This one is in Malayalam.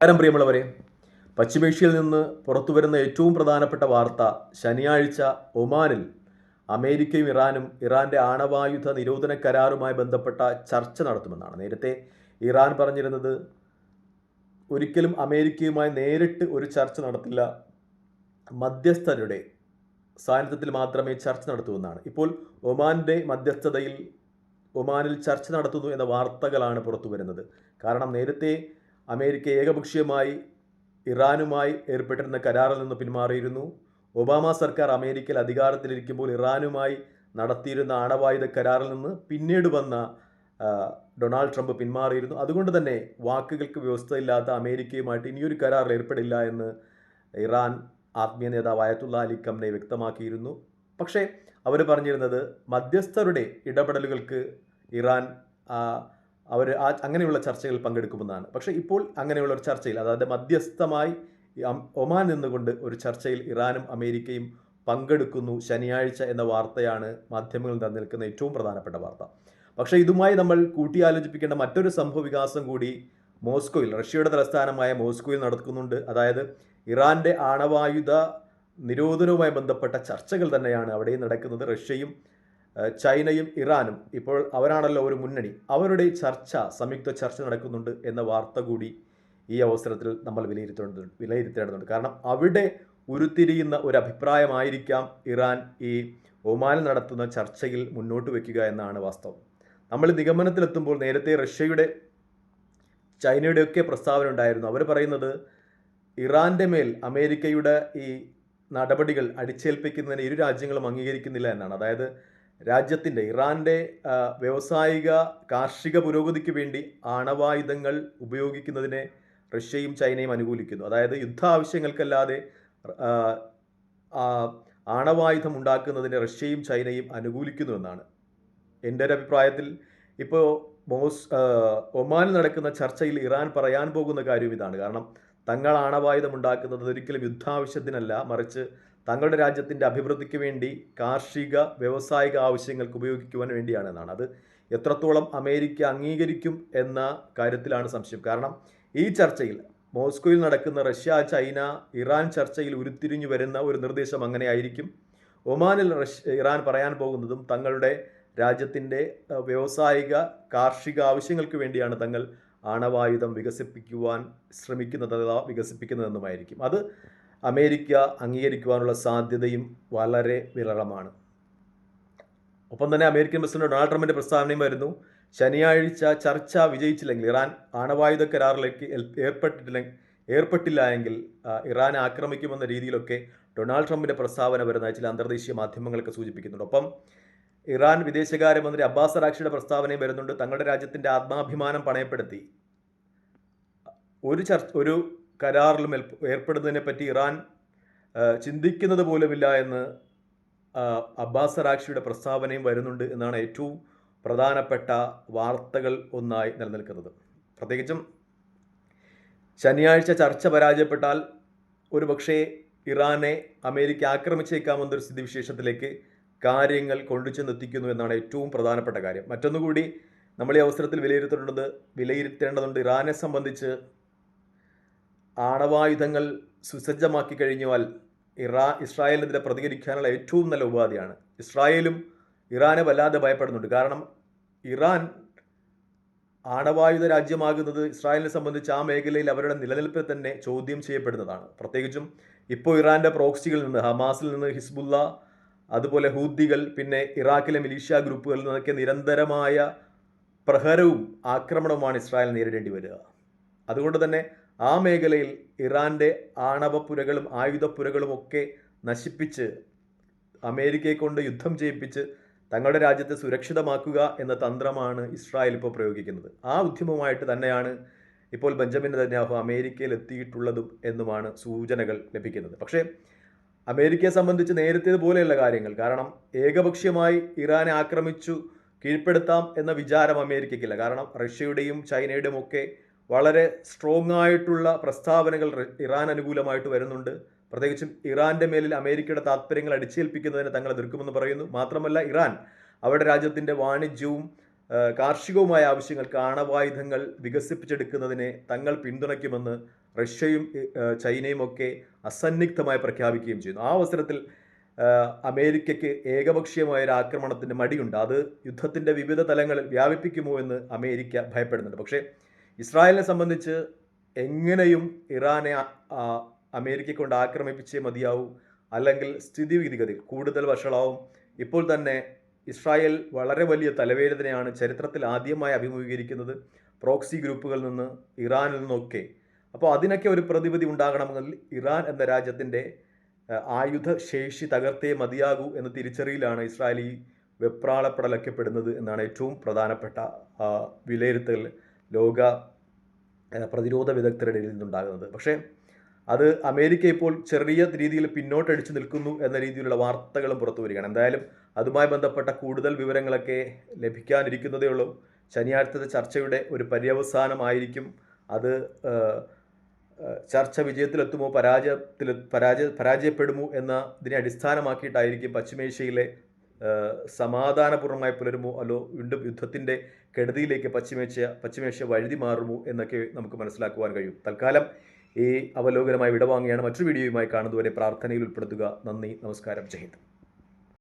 നമസ്കാരം പ്രിയമുള്ളവരെ. പശ്ചിമേഷ്യയിൽ നിന്ന് പുറത്തു വരുന്ന ഏറ്റവും പ്രധാനപ്പെട്ട വാർത്ത ശനിയാഴ്ച ഒമാനിൽ അമേരിക്കയും ഇറാനും ഇറാന്റെ ആണവായുധ നിരോധന കരാറുമായി ബന്ധപ്പെട്ട ചർച്ച നടത്തുമെന്നാണ്. നേരത്തെ ഇറാൻ പറഞ്ഞിരുന്നത് ഒരിക്കലും അമേരിക്കയുമായി നേരിട്ട് ഒരു ചർച്ച നടത്തില്ല. മധ്യസ്ഥരുടെ സാന്നിധ്യത്തിൽ മാത്രമേ ചർച്ച നടത്തുമെന്നാണ് ഇപ്പോൾ ഒമാന്റെ മധ്യസ്ഥതയിൽ ഒമാനിൽ ചർച്ച നടത്തുന്നു എന്ന വാർത്തകളാണ് പുറത്തു വരുന്നത് കാരണം നേരത്തെ അമേരിക്ക ഏകപക്ഷീയമായി ഇറാനുമായി ഏർപ്പെട്ടിരുന്ന കരാറിൽ നിന്ന് പിന്മാറിയിരുന്നു. ഒബാമ സർക്കാർ അമേരിക്കയിൽ അധികാരത്തിലിരിക്കുമ്പോൾ ഇറാനുമായി നടത്തിയിരുന്ന ആണവായുധ കരാറിൽ നിന്ന് പിന്നീട് വന്ന ഡൊണാൾഡ് ട്രംപ് പിന്മാറിയിരുന്നു. അതുകൊണ്ട് തന്നെ വാക്കുകൾക്ക് വ്യവസ്ഥയില്ലാത്ത അമേരിക്കയുമായിട്ട് ഇനിയൊരു കരാറിൽ ഏർപ്പെടില്ല എന്ന് ഇറാൻ ആത്മീയ നേതാവ് അയത്തുള്ള അലി കംനെ വ്യക്തമാക്കിയിരുന്നു. പക്ഷേ അവർ പറഞ്ഞിരുന്നത് മധ്യസ്ഥരുടെ ഇടപെടലുകൾക്ക് ഇറാൻ അവർ ആ അങ്ങനെയുള്ള ചർച്ചകളിൽ പങ്കെടുക്കുമെന്നാണ്. പക്ഷേ ഇപ്പോൾ അങ്ങനെയുള്ള ഒരു ചർച്ചയിൽ അതായത് മധ്യസ്ഥമായി ഒമാൻ നിന്നുകൊണ്ട് ഒരു ചർച്ചയിൽ ഇറാനും അമേരിക്കയും പങ്കെടുക്കുന്നു ശനിയാഴ്ച എന്ന വാർത്തയാണ് മാധ്യമങ്ങളിൽ നിലനിൽക്കുന്ന ഏറ്റവും പ്രധാനപ്പെട്ട വാർത്ത. പക്ഷേ ഇതുമായി നമ്മൾ കൂട്ടിയാലോചിപ്പിക്കേണ്ട മറ്റൊരു സംഭവ വികാസം കൂടി മോസ്കോയിൽ റഷ്യയുടെ തലസ്ഥാനമായ മോസ്കോയിൽ നടക്കുന്നുണ്ട്. അതായത് ഇറാന്റെ ആണവായുധ നിരോധനവുമായി ബന്ധപ്പെട്ട ചർച്ചകൾ തന്നെയാണ് അവിടെയും നടക്കുന്നത്. റഷ്യയും ചൈനയും ഇറാനും ഇപ്പോൾ അവരാണല്ലോ ഒരു മുന്നണി. അവരുടെ ചർച്ച സംയുക്ത ചർച്ച നടക്കുന്നുണ്ട് എന്ന വാർത്ത കൂടി ഈ അവസരത്തിൽ നമ്മൾ വിലയിരുത്തേണ്ടതുണ്ട് വിലയിരുത്തേണ്ടതുണ്ട്. കാരണം അവിടെ ഉരുത്തിരിയുന്ന ഒരു അഭിപ്രായമായിരിക്കാം ഇറാൻ ഈ ഒമാനിൽ നടത്തുന്ന ചർച്ചയിൽ മുന്നോട്ട് വയ്ക്കുക എന്നാണ് വാസ്തവം. നമ്മൾ നിഗമനത്തിലെത്തുമ്പോൾ നേരത്തെ റഷ്യയുടെ ചൈനയുടെയൊക്കെ പ്രസ്താവന ഉണ്ടായിരുന്നു. അവർ പറയുന്നത് ഇറാന്റെ മേൽ അമേരിക്കയുടെ ഈ നടപടികൾ അടിച്ചേൽപ്പിക്കുന്നതിന് ഇരു രാജ്യങ്ങളും അംഗീകരിക്കുന്നില്ല എന്നാണ്. അതായത് രാജ്യത്തിന്റെ ഇറാന്റെ വ്യവസായിക കാർഷിക പുരോഗതിക്ക് വേണ്ടി ആണവായുധങ്ങൾ ഉപയോഗിക്കുന്നതിനെ റഷ്യയും ചൈനയും അനുകൂലിക്കുന്നു. അതായത് യുദ്ധ ആവശ്യങ്ങൾക്കല്ലാതെ ആണവായുധം ഉണ്ടാക്കുന്നതിനെ റഷ്യയും ചൈനയും അനുകൂലിക്കുന്നു എന്നാണ്. എന്റെ ഒരു അഭിപ്രായത്തിൽ ഇപ്പോൾ മോസ് ഒമാനിൽ നടക്കുന്ന ചർച്ചയിൽ ഇറാൻ പറയാൻ പോകുന്ന കാര്യം ഇതാണ്. കാരണം തങ്ങൾ ആണവായുധം ഉണ്ടാക്കുന്നത് ഒരിക്കലും യുദ്ധാവശ്യത്തിനല്ല മറിച്ച് തങ്ങളുടെ രാജ്യത്തിന്റെ അഭിവൃദ്ധിക്ക് വേണ്ടി കാർഷിക വ്യവസായിക ആവശ്യങ്ങൾക്ക് ഉപയോഗിക്കുവാൻ വേണ്ടിയാണ് എന്നാണ് അത് എത്രത്തോളം അമേരിക്ക അംഗീകരിക്കും എന്ന കാര്യത്തിലാണ് സംശയം. കാരണം ഈ ചർച്ചയിൽ മോസ്കോയിൽ നടക്കുന്ന റഷ്യ ചൈന ഇറാൻ ചർച്ചയിൽ ഉരുത്തിരിഞ്ഞു വരുന്ന ഒരു നിർദ്ദേശം അങ്ങനെ ആയിരിക്കും ഒമാനിൽ റഷ്യ ഇറാൻ പറയാൻ പോകുന്നതും തങ്ങളുടെ രാജ്യത്തിന്റെ വ്യവസായിക കാർഷിക ആവശ്യങ്ങൾക്ക് വേണ്ടിയാണ് തങ്ങൾ ആണവായുധം വികസിപ്പിക്കുവാൻ ശ്രമിക്കുന്നത് വികസിപ്പിക്കുന്നതെന്നുമായിരിക്കും. അത് അമേരിക്ക അംഗീകരിക്കുവാനുള്ള സാധ്യതയും വളരെ വിരളമാണ്. ഒപ്പം തന്നെ അമേരിക്കൻ പ്രസിഡന്റ് ഡൊണാൾഡ് ട്രംപിന്റെ പ്രസ്താവനയും വരുന്നു. ശനിയാഴ്ച ചർച്ച വിജയിച്ചില്ലെങ്കിൽ ഇറാൻ ആണവായുധ കരാറിലേക്ക് ഏർപ്പെട്ടിട്ടില്ല ഏർപ്പെട്ടില്ല എങ്കിൽ ഇറാൻ ആക്രമിക്കുമെന്ന രീതിയിലൊക്കെ ഡൊണാൾഡ് ട്രംപിന്റെ പ്രസ്താവന വരുന്ന ചില അന്തർദേശീയ മാധ്യമങ്ങളൊക്കെ സൂചിപ്പിക്കുന്നുണ്ട്. ഒപ്പം ഇറാൻ വിദേശകാര്യമന്ത്രി അബ്ബാസ് അറാക്ഷിയുടെ പ്രസ്താവനയും വരുന്നുണ്ട്. തങ്ങളുടെ രാജ്യത്തിന്റെ ആത്മാഭിമാനം പണയപ്പെടുത്തി. ഒരു ചർച്ച ഒരു കരാറിലും ഏർപ്പെടുന്നതിനെ പറ്റി ഇറാൻ ചിന്തിക്കുന്നത് പോലുമില്ല എന്ന് അബ്ബാസ് അറാക്ഷിയുടെ പ്രസ്താവനയും വരുന്നുണ്ട് എന്നാണ് ഏറ്റവും പ്രധാനപ്പെട്ട വാർത്തകൾ ഒന്നായി നിലനിൽക്കുന്നത്. പ്രത്യേകിച്ചും ശനിയാഴ്ച ചർച്ച പരാജയപ്പെട്ടാൽ ഒരുപക്ഷേ ഇറാനെ അമേരിക്ക ആക്രമിച്ചേക്കാമെന്നൊരു സ്ഥിതിവിശേഷത്തിലേക്ക് കാര്യങ്ങൾ കൊണ്ടുചെന്നെത്തിക്കുന്നു എന്നാണ് ഏറ്റവും പ്രധാനപ്പെട്ട കാര്യം. മറ്റൊന്നുകൂടി നമ്മൾ ഈ അവസരത്തിൽ വിലയിരുത്തേണ്ടത് വിലയിരുത്തേണ്ടതുണ്ട് ഇറാനെ സംബന്ധിച്ച് ആണവായുധങ്ങൾ സുസജ്ജമാക്കി കഴിഞ്ഞാൽ ഇറാ ഇസ്രായേലിനെതിരെ പ്രതികരിക്കാനുള്ള ഏറ്റവും നല്ല ഉപാധിയാണ്. ഇസ്രായേലും ഇറാനെ വല്ലാതെ ഭയപ്പെടുന്നുണ്ട്. കാരണം ഇറാൻ ആണവായുധ രാജ്യമാകുന്നത് ഇസ്രായേലിനെ സംബന്ധിച്ച് ആ മേഖലയിൽ അവരുടെ നിലനിൽപ്പിൽ തന്നെ ചോദ്യം ചെയ്യപ്പെടുന്നതാണ്. പ്രത്യേകിച്ചും ഇപ്പോൾ ഇറാന്റെ പ്രോക്സികളിൽ നിന്ന് ഹമാസിൽ നിന്ന് ഹിസ്ബുല്ല അതുപോലെ ഹൂദികൾ പിന്നെ ഇറാഖിലെ മിലീഷ്യ ഗ്രൂപ്പുകളിൽ നിന്നൊക്കെ നിരന്തരമായ പ്രഹരവും ആക്രമണവുമാണ് ഇസ്രായേൽ നേരിടേണ്ടി വരിക. അതുകൊണ്ട് തന്നെ ആ മേഖലയിൽ ഇറാന്റെ ആണവപ്പുരകളും ആയുധപ്പുരകളും ഒക്കെ നശിപ്പിച്ച് അമേരിക്കയെ കൊണ്ട് യുദ്ധം ചെയ്യിപ്പിച്ച് തങ്ങളുടെ രാജ്യത്തെ സുരക്ഷിതമാക്കുക എന്ന തന്ത്രമാണ് ഇസ്രായേൽ ഇപ്പോൾ പ്രയോഗിക്കുന്നത്. ആ ഉദ്യമമായിട്ട് തന്നെയാണ് ഇപ്പോൾ ബെഞ്ചമിൻ നെതന്യാഹു അമേരിക്കയിൽ എത്തിയിട്ടുള്ളതും എന്നുമാണ് സൂചനകൾ ലഭിക്കുന്നത്. പക്ഷേ അമേരിക്കയെ സംബന്ധിച്ച് നേരത്തേതുപോലെയുള്ള കാര്യങ്ങൾ. കാരണം ഏകപക്ഷീയമായി ഇറാനെ ആക്രമിച്ചു കീഴ്പ്പെടുത്താം എന്ന വിചാരം അമേരിക്കയ്ക്കില്ല. കാരണം റഷ്യയുടെയും ചൈനയുടെയും ഒക്കെ വളരെ സ്ട്രോങ് ആയിട്ടുള്ള പ്രസ്താവനകൾ ഇറാൻ അനുകൂലമായിട്ട് വരുന്നുണ്ട്. പ്രത്യേകിച്ചും ഇറാന്റെ മേലിൽ അമേരിക്കയുടെ താത്പര്യങ്ങൾ അടിച്ചേൽപ്പിക്കുന്നതിനെ തങ്ങൾ എതിർക്കുമെന്ന് പറയുന്നു. മാത്രമല്ല ഇറാൻ അവരുടെ രാജ്യത്തിന്റെ വാണിജ്യവും കാർഷികവുമായ ആവശ്യങ്ങൾക്ക് ആണവായുധങ്ങൾ വികസിപ്പിച്ചെടുക്കുന്നതിനെ തങ്ങൾ പിന്തുണയ്ക്കുമെന്ന് റഷ്യയും ചൈനയും ഒക്കെ അസന്നിഗ്ധമായി പ്രഖ്യാപിക്കുകയും ചെയ്യുന്നു. ആ അവസരത്തിൽ അമേരിക്കയ്ക്ക് ഏകപക്ഷീയമായ ഒരു ആക്രമണത്തിന്റെ മടിയുണ്ട്. അത് യുദ്ധത്തിന്റെ വിവിധ തലങ്ങളിൽ വ്യാപിപ്പിക്കുമോ എന്ന് അമേരിക്ക ഭയപ്പെടുന്നുണ്ട്. പക്ഷേ ഇസ്രായേലിനെ സംബന്ധിച്ച് എങ്ങനെയും ഇറാനെ അമേരിക്കയെ കൊണ്ട് ആക്രമിപ്പിച്ചേ മതിയാവൂ. അല്ലെങ്കിൽ സ്ഥിതിവിധിഗതി കൂടുതൽ വഷളാവും. ഇപ്പോൾ തന്നെ ഇസ്രായേൽ വളരെ വലിയ തലവേദനയാണ് ചരിത്രത്തിൽ ആദ്യമായി അഭിമുഖീകരിക്കുന്നത് പ്രോക്സി ഗ്രൂപ്പുകളിൽ നിന്ന് ഇറാനിൽ നിന്നൊക്കെ. അപ്പോൾ അതിനൊക്കെ ഒരു പ്രതിവിധി ഉണ്ടാകണമെങ്കിൽ ഇറാൻ എന്ന രാജ്യത്തിന്റെ ആയുധ ശേഷി തകർത്തേ മതിയാകൂ എന്ന തിരിച്ചറിയിലാണ് ഇസ്രായേലി വെപ്രാളപ്പെടലൊക്കെ പെടുന്നത് എന്നാണ് ഏറ്റവും പ്രധാനപ്പെട്ട വിലയിരുത്തൽ. ലോക പ്രതിരോധ വിദഗ്ധരുടെ ഇടയിൽ നിന്നുണ്ടാകുന്നത്. പക്ഷേ അത് അമേരിക്ക ഇപ്പോൾ ചെറിയ രീതിയിൽ പിന്നോട്ടടിച്ചു നിൽക്കുന്നു എന്ന രീതിയിലുള്ള വാർത്തകളും പുറത്തു വരികയാണ്. എന്തായാലും അതുമായി ബന്ധപ്പെട്ട കൂടുതൽ വിവരങ്ങളൊക്കെ ലഭിക്കാനിരിക്കുന്നതേ ഉള്ളൂ. ശനിയാഴ്ചത്തെ ചർച്ചയുടെ ഒരു പര്യവസാനമായിരിക്കും. അത് ചർച്ച വിജയത്തിലെത്തുമോ പരാജയത്തിൽ പരാജയ പരാജയപ്പെടുമോ എന്നതിനെ അടിസ്ഥാനമാക്കിയിട്ടായിരിക്കും പശ്ചിമേഷ്യയിലെ സമാധാനപൂർണമായി പുലരുമോ? അല്ലോ വീണ്ടും യുദ്ധത്തിന്റെ കെടുതിയിലേക്ക് പശ്ചിമേഷ്യ പശ്ചിമേഷ്യ വഴുതി മാറുമോ എന്നൊക്കെ നമുക്ക് മനസ്സിലാക്കുവാൻ കഴിയും. തൽക്കാലം ഈ അവലോകനമായി വിടവാങ്ങിയാണ് മറ്റൊരു വീഡിയോയുമായി കാണുന്നതുവരെ പ്രാർത്ഥനയിൽ ഉൾപ്പെടുത്തുക. നന്ദി നമസ്കാരം. ജയ് ഹിന്ദ്.